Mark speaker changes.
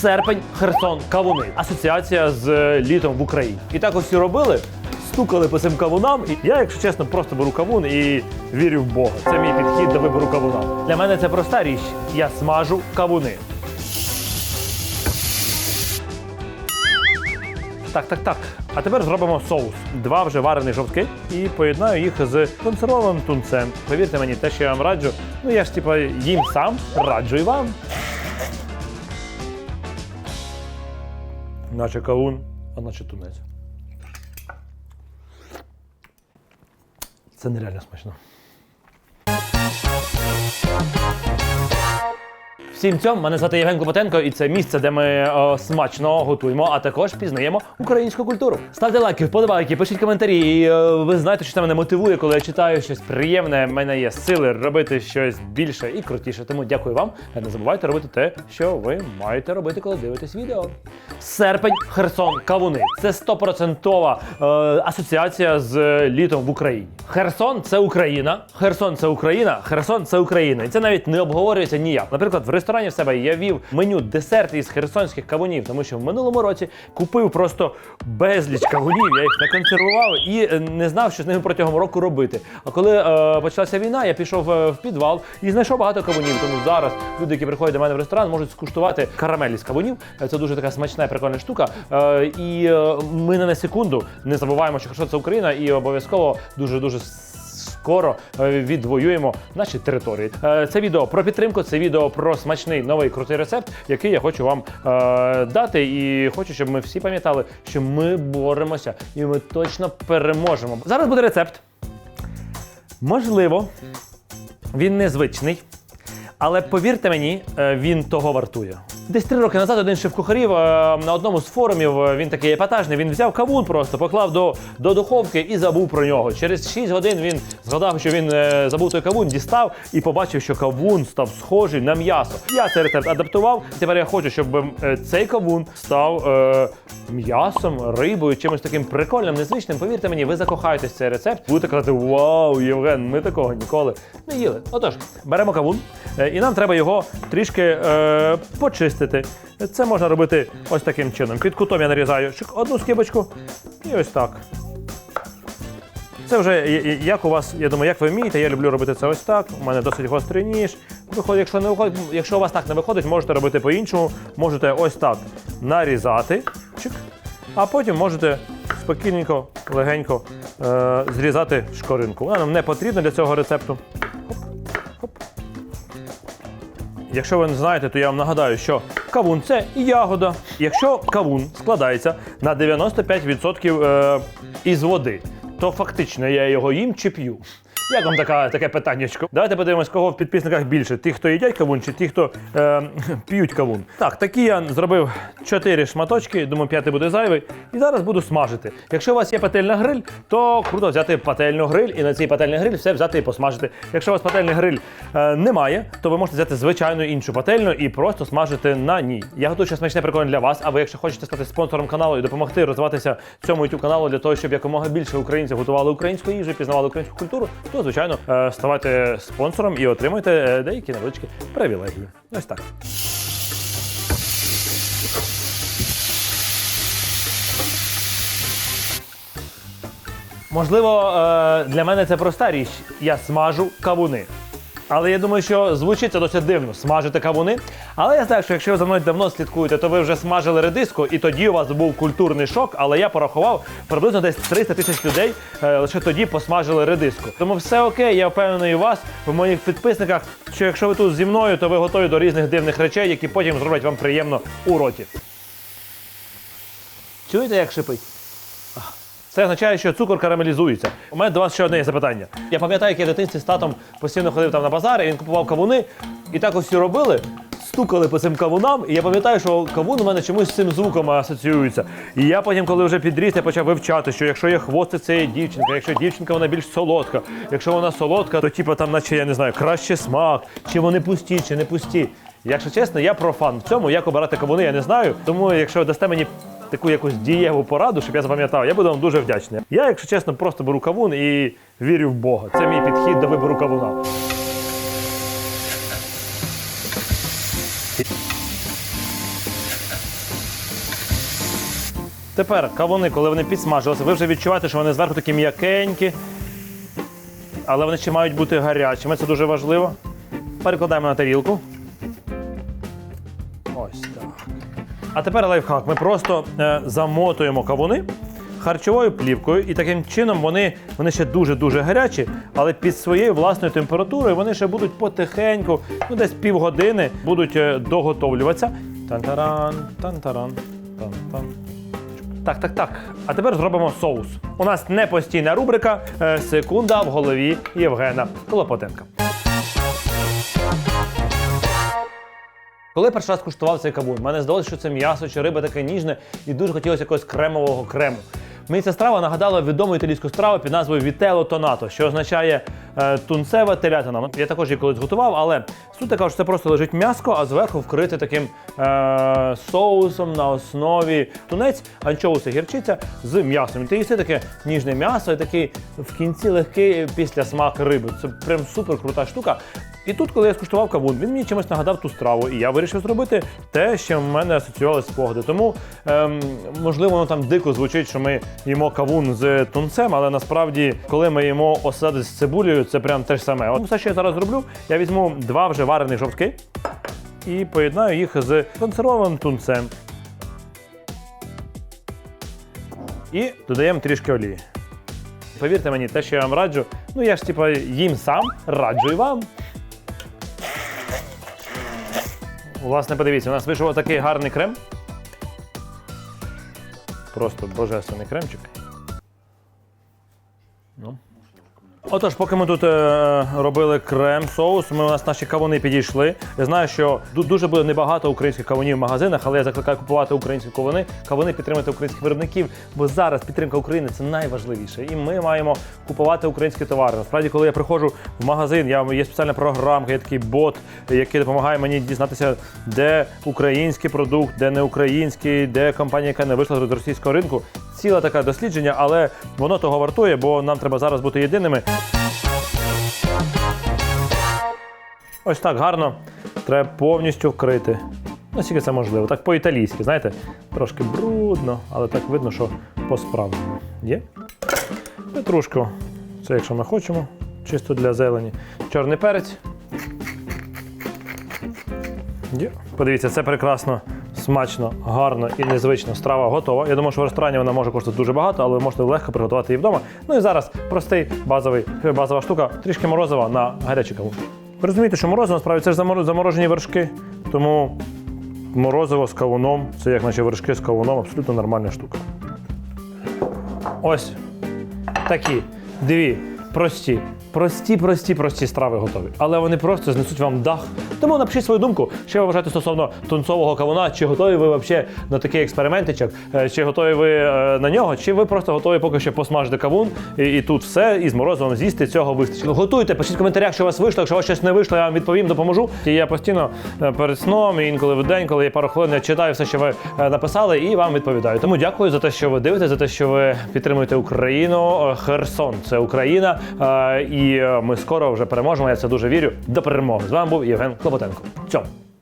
Speaker 1: Серпень, Херсон, Кавуни. Асоціація з е, літом в Україні. І так всі робили, стукали по цим кавунам. І я, якщо чесно, просто беру кавун і вірю в Бога. Це мій підхід до вибору кавуна. Для мене це проста річ. Я смажу кавуни. Так, так, так. А тепер зробимо соус. Два вже варені жовтки і поєднаю їх з консервованим тунцем. Повірте мені, те, що я вам раджу, ну я ж типа їм сам, раджу і вам. Наче кавун, а наче тунець. Це нереально смачно. Всім цьом, мене звати Євген Клопотенко, і це місце, де ми е, смачно готуємо, а також пізнаємо українську культуру. Ставте лайки, вподобайки, пишіть коментарі. І е, ви знаєте, що це мене мотивує, коли я читаю щось приємне. В мене є сили робити щось більше і крутіше. Тому дякую вам. Не забувайте робити те, що ви маєте робити, коли дивитесь відео. Серпень, Херсон, Кавуни. Це стопроцентова е, асоціація з літом в Україні. Херсон це Україна. Херсон це Україна. Херсон це Україна. І це навіть не обговорюється ніяк. Наприклад, в ресторані в себе я вів меню десерти із херсонських кавунів, тому що в минулому році купив просто безліч кавунів. Я їх наконсервував і е, не знав, що з ними протягом року робити. А коли е, почалася війна, я пішов е, в підвал і знайшов багато кавунів. Тому зараз люди, які приходять до мене в ресторан, можуть скуштувати карамель із кавунів. Е, Це дуже така смачна і прикольна штука. Е, і е, ми не на секунду не забуваємо, що Херсон це Україна, і обов'язково дуже дуже скоро е, відвоюємо наші території. Е, Це відео про підтримку, це відео про смачний новий крутий рецепт, який я хочу вам е, дати. І хочу, щоб ми всі пам'ятали, що ми боремося і ми точно переможемо. Зараз буде рецепт. Можливо, він незвичний. Але повірте мені, він того вартує. Десь три роки назад один шеф-кухарів е, на одному з форумів е, він такий епатажний. Він взяв кавун просто, поклав до, до духовки і забув про нього. Через 6 годин він згадав, що він е, забув той кавун, дістав і побачив, що кавун став схожий на м'ясо. Я цей рецепт адаптував. Тепер я хочу, щоб е, цей кавун став е, м'ясом, рибою, чимось таким прикольним, незвичним. Повірте мені, ви закохаєтесь в цей рецепт. Будете казати, вау, Євген, ми такого ніколи не їли. Отож, беремо кавун, і нам треба його трішки е, почистити. Це можна робити ось таким чином. Під кутом я нарізаю одну скибочку і ось так. Це вже як у вас, я думаю, як ви вмієте, я люблю робити це ось так. У мене досить гострий ніж. Виходить, якщо не виходить, якщо у вас так не виходить, можете робити по-іншому. Можете ось так нарізати. Чик. А потім можете спокійненько, легенько е, зрізати шкоринку. Вона нам не потрібна для цього рецепту. Якщо ви не знаєте, то я вам нагадаю, що кавун це ягода. Якщо кавун складається на 95% е, із води, то фактично я його їм чи п'ю. Як вам така, таке питаннячко? Давайте подивимось, кого в підписниках більше: тих, хто їдять кавун, чи ті, хто е, п'ють кавун. Так, такі я зробив 4 шматочки, думаю, п'ятий буде зайвий. І зараз буду смажити. Якщо у вас є пательна гриль, то круто взяти пательну гриль і на цій пательний гриль все взяти і посмажити. Якщо у вас пательний гриль е, немає, то ви можете взяти звичайну іншу пательню і просто смажити на ній. Я готую щось смачне прикольне для вас. А ви, якщо хочете стати спонсором каналу і допомогти розвиватися цьому youtube каналу для того, щоб якомога більше українців готували українську їжу, пізнавали українську культуру, то звичайно ставати ставайте спонсором і отримуйте е, деякі невеличкі привілегії. Ось так. Можливо, е, для мене це проста річ. Я смажу кавуни. Але я думаю, що звучить це досить дивно смажити кавуни. Але я знаю, що якщо ви за мною давно слідкуєте, то ви вже смажили редиску, і тоді у вас був культурний шок. Але я порахував приблизно десь 300 тисяч людей е, лише тоді посмажили редиску. Тому все окей, я впевнений у вас, в моїх підписниках, що якщо ви тут зі мною, то ви готові до різних дивних речей, які потім зроблять вам приємно у роті. Чуєте, як шипить? Це означає, що цукор карамелізується. У мене до вас ще одне є запитання. Я пам'ятаю, як я в дитинстві з татом постійно ходив там на базар, і він купував кавуни, і так ось робили. Стукали по цим кавунам, і я пам'ятаю, що кавун у мене чомусь з цим звуком асоціюється. І я потім, коли вже підріс, я почав вивчати, що якщо є хвостик, це є дівчинка, якщо дівчинка, вона більш солодка. Якщо вона солодка, то типу там, наче я не знаю, краще смак, чи вони пусті, чи не пусті. Якщо чесно, я профан в цьому, як обирати кавуни, я не знаю. Тому якщо дасте мені таку якусь дієву пораду, щоб я запам'ятав, я буду вам дуже вдячний. Я, якщо чесно, просто беру кавун і вірю в Бога. Це мій підхід до вибору кавуна. Тепер кавуни, коли вони підсмажилися, ви вже відчуваєте, що вони зверху такі м'якенькі, але вони ще мають бути гарячими, це дуже важливо. Перекладаємо на тарілку. Ось так. А тепер лайфхак. Ми просто е, замотуємо кавуни харчовою плівкою, і таким чином вони, вони ще дуже-дуже гарячі, але під своєю власною температурою вони ще будуть потихеньку, ну десь півгодини будуть е, доготовлюватися. Тан-таран, тан-таран, тан-тан. Так, так, так. А тепер зробимо соус. У нас не постійна рубрика е, Секунда в голові Євгена Клопотенка. Коли перший раз куштував цей кавун, мене здалося, що це м'ясо чи риба таке ніжне і дуже хотілося якогось кремового крему. Мені ця страва нагадала відому італійську страву під назвою Вітело Тонато, що означає е, тунцева телятина. Я також її колись готував, але суть така, що це просто лежить м'яско, а зверху вкрите таким е, соусом на основі тунець, анчоуси, гірчиця з м'ясом. І ти їси таке ніжне м'ясо і такий в кінці легкий після смак риби. Це прям супер крута штука. І тут, коли я скуштував кавун, він мені чимось нагадав ту страву, і я вирішив зробити те, що в мене асоціювалося спогади. Тому, ем, можливо, воно там дико звучить, що ми їмо кавун з тунцем, але насправді, коли ми їмо оселедець з цибулею, це прям те ж саме. От все, що я зараз зроблю, я візьму два вже варених жовтки і поєднаю їх з консервованим тунцем. І додаємо трішки олії. Повірте мені, те, що я вам раджу, ну я ж типа їм сам, раджу і вам. Власне, подивіться, у нас вийшов такий гарний крем. Просто божественний кремчик. Отож, поки ми тут е, робили крем, соус, ми у нас наші кавуни підійшли. Я знаю, що ду- дуже буде небагато українських кавунів в магазинах, але я закликаю купувати українські кавуни, кавуни підтримати українських виробників, бо зараз підтримка України це найважливіше. І ми маємо купувати українські товари. Насправді, коли я приходжу в магазин, я є спеціальна програмка, є такий бот, який допомагає мені дізнатися, де український продукт, де не український, де компанія, яка не вийшла з російського ринку. Ціле таке дослідження, але воно того вартує, бо нам треба зараз бути єдиними. Ось так гарно. Треба повністю вкрити. Наскільки це можливо. Так по-італійськи, знаєте, трошки брудно, але так видно, що по-справжньому. Є? Петрушку. Це якщо ми хочемо, чисто для зелені. Чорний перець. Є. Подивіться, це прекрасно, смачно, гарно і незвично. Страва готова. Я думаю, що в ресторані вона може коштувати дуже багато, але ви можете легко приготувати її вдома. Ну і зараз простий базовий, базова штука, трішки морозива на гарячий кавун. Ви розумієте, що морозиво насправді це ж заморожені вершки, тому морозиво з кавуном, це як наче вершки з кавуном, абсолютно нормальна штука. Ось такі дві прості, прості, прості, прості страви готові. Але вони просто знесуть вам дах. Тому напишіть свою думку, що ви вважаєте стосовно тунцового кавуна, чи готові ви взагалі на такий експериментичок, е, чи готові ви е, на нього, чи ви просто готові поки що посмажити кавун і, і тут все, і з морозивом з'їсти цього вистачить. Готуйте, пишіть в коментарях, що у вас вийшло. Якщо у вас щось не вийшло, я вам відповім, допоможу. І я постійно е, перед сном і інколи в день, коли є пару хвилин, я читаю все, що ви написали, і вам відповідаю. Тому дякую за те, що ви дивитесь, за те, що ви підтримуєте Україну. Херсон це Україна. І ми скоро вже переможемо. Я це дуже вірю. До перемоги. З вами був Євген と思ったんですじゃん